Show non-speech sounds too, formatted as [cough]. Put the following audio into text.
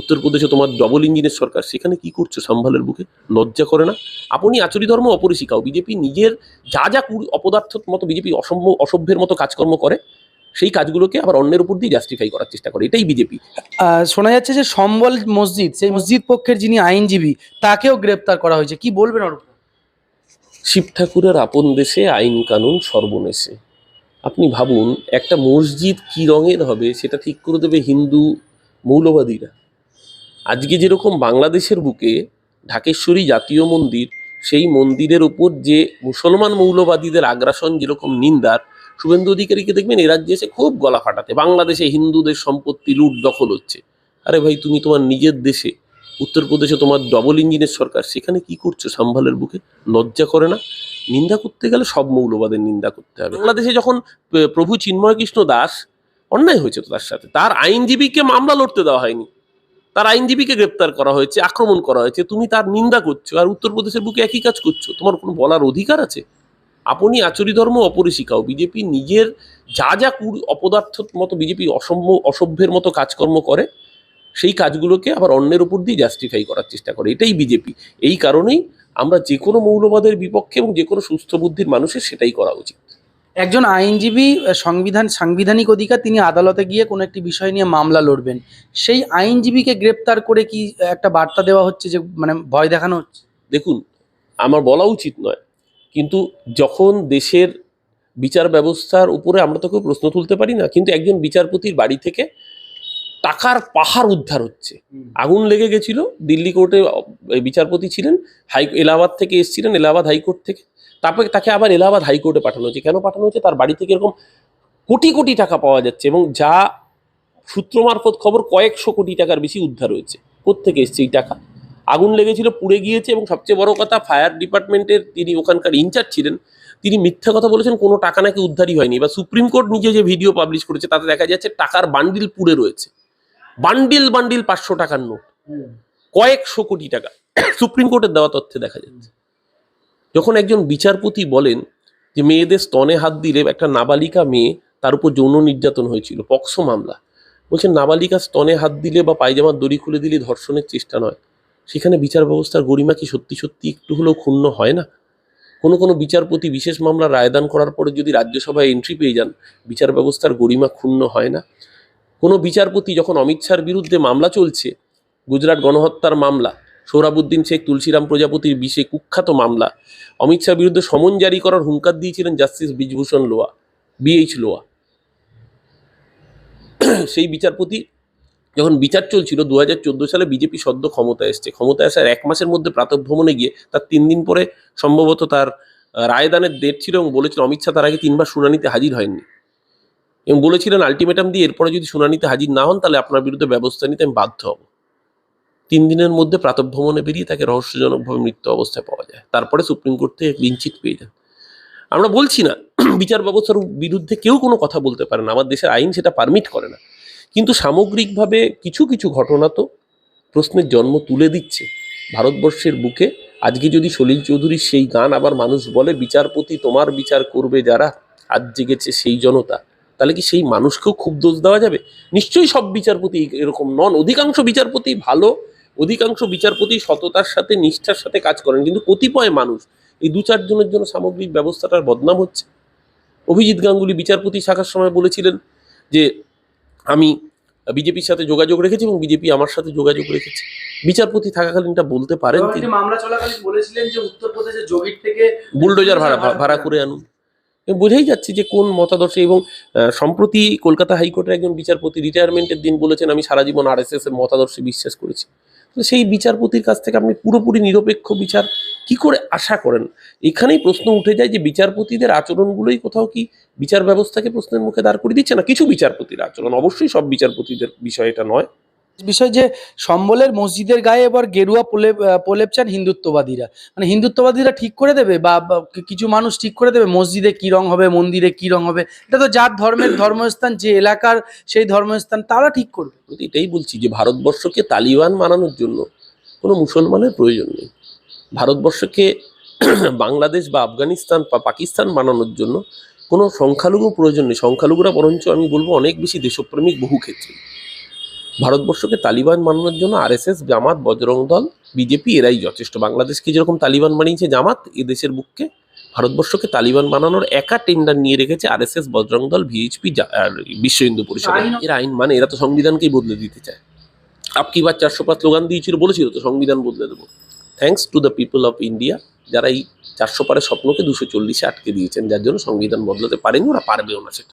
উত্তরপ্রদেশে তোমার ডবল ইঞ্জিনের সরকার সেখানে কি করছ সম্ভালের বুকে? লজ্জা করে না? আপনি আচরি ধর্ম অপরিশিকাও। বিজেপি নিজের যা যা অপদার্থ মতো বিজেপি অসম্ভ অসভ্যের মতো কাজকর্ম করে সেই কাজগুলোকে আবার অন্যের উপর দিয়ে জাস্টিফাই করার চেষ্টা করে। এটাই বিজেপি শোনা যাচ্ছে যে সম্বল মসজিদ সেই মসজিদ পক্ষের যিনি আইনজীবী তাকেও গ্রেপ্তার করা হয়েছে। কি বলবেন ওর? শিব ঠাকুরের আপন দেশে আইন কানুন সর্বনেশে। আপনি ভাবুন একটা মসজিদ কি রঙের হবে সেটা ঠিক করে দেবে হিন্দু মৌলবাদীরা। আজকে যেরকম বাংলাদেশের বুকে ঢাকেশ্বরী জাতীয় মন্দির, সেই মন্দিরের উপর যে মুসলমান মৌলবাদীদের আগ্রাসন যেরকম নিন্দার, শুভেন্দু অধিকারীকে দেখবেন এ রাজ্যে এসে খুব গলা ফাটাতে। বাংলাদেশে হিন্দুদের সম্পত্তি লুট দখল হচ্ছে। আরে ভাই, তুমি তোমার নিজের দেশে, উত্তরপ্রদেশে তোমার ডবল ইঞ্জিনের সরকার, সেখানে কি করছ সম্ভালের বুকে? লজ্জা করে না? নিন্দা করতে গেলে সব মৌলবাদের নিন্দা করতে হবে। বাংলাদেশে যখন প্রভু চিন্ময় কৃষ্ণ দাস, অন্যায় হয়েছে তার সাথে। তার আইনজীবীকে মামলা লড়তে দেওয়া হয়নি। তার আইনজীবীকে গ্রেপ্তার করা হয়েছে, আক্রমণ করা হয়েছে, তুমি তার নিন্দা করছ আর উত্তরপ্রদেশের বুকে একই কাজ করছ। তোমার কোনো বলার অধিকার আছে? আপনি আচরি ধর্ম অপরিশিকাও বিজেপি নিজের যা যা কুড়ি অপদার্থ মতো বিজেপি অসম্ভ, অসভ্যের মতো কাজকর্ম করে, সেই কাজগুলোকে আবার অন্যের উপর দিয়ে জাস্টিফাই করার চেষ্টা করে। এটাই বিজেপি। এই কারণেই আমরা যে কোনো মৌলবাদের বিপক্ষে এবং যে কোনো সুস্থ বুদ্ধির মানুষের সেটাই করা উচিত। একজন আইনজীবী সংবিধান সাংবিধানিক অধিকার তিনি আদালতে গিয়ে কোনো একটি বিষয় নিয়ে মামলা লড়বেন। সেই আইনজীবীকে গ্রেপ্তার করে কি একটা বার্তা দেওয়া হচ্ছে যে মানে ভয় দেখানো হচ্ছে? দেখুন আমার বলা উচিত নয় কিন্তু যখন দেশের বিচার ব্যবস্থার উপরে আমরা তো কেউ প্রশ্ন তুলতে পারি না কিন্তু একজন বিচারপতির বাড়ি থেকে টাকার পাহাড় উদ্ধার হচ্ছে। আগুন লেগে গেছিল দিল্লি কোর্টে বিচারপতি ছিলেন হাই এলাহাবাদ থেকে এসেছিলেন এলাহাবাদ হাইকোর্ট থেকে। তারপরে তাকে আবার এলাহাবাদ হাইকোর্টে পাঠানো হয়েছে। কেন পাঠানো হয়েছে? তার বাড়ি থেকে এরকম কোটি কোটি টাকা পাওয়া যাচ্ছে এবং যা সূত্র মারফত খবর কয়েকশো কোটি টাকার বেশি উদ্ধার হয়েছে। কোত্থেকে এসছে এই টাকা? আগুন লেগেছিল পুড়ে গিয়েছে এবং সবচেয়ে বড় কথা ফায়ার ডিপার্টমেন্টের তিনি ওখানকার ইনচার্জ ছিলেন। তিনি মিথ্যা কথা বলেছেন কোনো টাকা নাকি উদ্ধারই হয়নি। বা সুপ্রিম কোর্ট নিজে যে ভিডিও পাবলিশ করেছে তাতে দেখা যাচ্ছে টাকার বান্ডিল পুড়ে রয়েছে। বান্ডিল বান্ডিল পাঁচশো টাকার নোট। কয়েকশো কোটি টাকা। সুপ্রিম কোর্টের দেওয়া তথ্যে দেখা যাচ্ছে। যখন একজন বিচারপতি বলেন যে মেয়েদের স্তনে হাত দিলে একটা নাবালিকা মেয়ে তার উপর যৌন নির্যাতন হয়েছিল, পক্সো মামলা। বলছেন, নাবালিকা স্তনে হাত দিলে বা পায়জামার দড়ি খুলে দিলে ধর্ষণের চেষ্টা নয়। সেখানে বিচার ব্যবস্থার গরিমা কি সত্যি সত্যি একটু হলেও ক্ষুণ্ণ হয় না? কোনো কোনো বিচারপতি বিশেষ মামলা রায়দান করার পরে যদি রাজ্যসভায় এন্ট্রি পেয়ে যান, বিচার ব্যবস্থার গরিমা ক্ষুণ্ণ হয় না। কোনো বিচারপতি যখন অমিত শাহর বিরুদ্ধে মামলা চলছে, গুজরাট গণহত্যার মামলা সোহরাবুদ্দিন শেখ, তুলসীরাম প্রজাপতির বিষে কুখ্যাত মামলা। অমিত শাহর বিরুদ্ধে সমন জারি করার হুঙ্কার দিয়েছিলেন জাস্টিস ব্রিজভূষণ লোয়া বিএইচ লোয়া। সেই বিচারপতি যখন বিচার চলছিল দু হাজার চোদ্দ সালে বিজেপি সদ্য ক্ষমতা এসছে। ক্ষমতা আসার এক মাসের মধ্যে প্রাতঃভ্রমণে গিয়ে তার তিন দিন পরে সম্ভবত তার রায়দানের ডেট ছিল এবং বলেছিল অমিত শাহ তার আগে তিনবার শুনানিতে হাজির হয়নি। এবং বলেছিলেন আলটিমেটাম দিয়ে এরপরে যদি শুনানিতে হাজির না হন, তাহলে আপনার বিরুদ্ধে ব্যবস্থা নিতে আমি বাধ্য হব। তিন দিনের মধ্যে প্রাতঃভ্রমণে বেরিয়ে তাকে রহস্যজনকভাবে মৃত্যু অবস্থায় পাওয়া যায়। তারপরে সুপ্রিম কোর্ট থেকে ক্লিনচিট পেয়ে যান। আমরা বলছি না [clears throat] বিচার ব্যবস্থার বিরুদ্ধে কেউ কোনো কথা বলতে পারে না, আমার দেশের আইন সেটা পারমিট করে না। কিন্তু সামগ্রিকভাবে কিছু কিছু ঘটনা তো প্রশ্নের জন্ম তুলে দিচ্ছে ভারতবর্ষের বুকে। আজকে যদি সলিল চৌধুরীর সেই গান আবার মানুষ বলে, বিচারপতি তোমার বিচার করবে যারা, আজ জেগেছে সেই জনতা তাহলে কি সেই মানুষকেও খুব দোষ দেওয়া যাবে? নিশ্চয়ই সব বিচারপতি এরকম নন, অধিকাংশ বিচারপতি ভালো অধিকাংশ বিচারপতি সততার সাথে নিষ্ঠার সাথে কাজ করেন কিন্তু কতিপয় মানুষ এই দু চারজনের জন্য সামগ্রিক ব্যবস্থাটার বদনাম হচ্ছে। অভিজিৎ গাঙ্গুলি বিচারপতি শাখার সময় বলেছিলেন যে আমি বিজেপির সাথে যোগাযোগ রেখেছি এবং বিজেপি আমার সাথে যোগাযোগ রেখেছে। বিচারপতি থাকাকালীন এটা বলতে পারেন তিনি। মামলা চলাকালীন বলেছিলেন যে যোগীর থেকে বুলডোজার ভাড়া ভাড়া করে আনুন। বোঝাই যাচ্ছে যে কোন মতাদর্শে এবং সম্প্রতি কলকাতা হাইকোর্টের একজন বিচারপতি রিটায়ারমেন্টের দিন বলেছেন আমি সারা জীবন আর এস এর মতাদর্শে বিশ্বাস করেছি। তো সেই বিচারপতির কাছ থেকে আপনি পুরোপুরি নিরপেক্ষ বিচার কি করে আশা করেন? এখানেই প্রশ্ন উঠে যায় যে বিচারপতিদের আচরণগুলোই কোথাও কি বিচার ব্যবস্থাকে প্রশ্নের মুখে দাঁড় করে দিচ্ছে না? কিছু বিচারপতির আচরণ, অবশ্যই সব বিচারপতিদের বিষয় এটা নয়। বিষয় যে সম্বলের মসজিদের গায়ে এবার গেরুয়া প্রলেপ প্রলেপ চান হিন্দুত্ববাদীরা। মানে হিন্দুত্ববাদীরা ঠিক করে দেবে বা কিছু মানুষ ঠিক করে দেবে মসজিদে কি রং হবে, মন্দিরে কি রং হবে? এটা তো যার ধর্মের ধর্মস্থান, যে এলাকার সেই ধর্মস্থান, তারা ঠিক করবে। এটাই বলছি যে ভারতবর্ষকে তালিবান বানানোর জন্য কোনো মুসলমানের প্রয়োজন নেই। ভারতবর্ষকে [clears throat] বাংলাদেশ বা আফগানিস্তান বা পাকিস্তান বানানোর জন্য কোনো সংখ্যালঘু প্রয়োজন নেই। সংখ্যালঘুরা বরঞ্চ আমি বলব অনেক বেশি দেশপ্রেমিক বহু ক্ষেত্রে ভারতবর্ষকে তালিবান বানানোর জন্য আরএসএস জামাত বজরং দল বিজেপি এরাই যথেষ্ট। বাংলাদেশকে যেরকম তালিবান বানিয়েছে জামাত এ দেশের বুককে ভারতবর্ষকে তালিবান বানানোর একা টেন্ডার নিয়ে রেখেছে আরএসএস বজরং দল ভিএইচপি আর বিশ্ব হিন্দু পরিষদ। এরা আইন মানে এরা তো সংবিধানকেই বদলে দিতে চায়। আপকি বার চারশো পাঁচ স্লোগান দিয়েছিল বলেছিল তো সংবিধান বদলে দেবো। Thanks to the people of India যারা এই চারশো পারের স্বপ্নকে দুশো চল্লিশে আটকে দিয়েছেন যার জন্য সংবিধান বদলাতে পারেনি ওরা পারবেও না সেটা।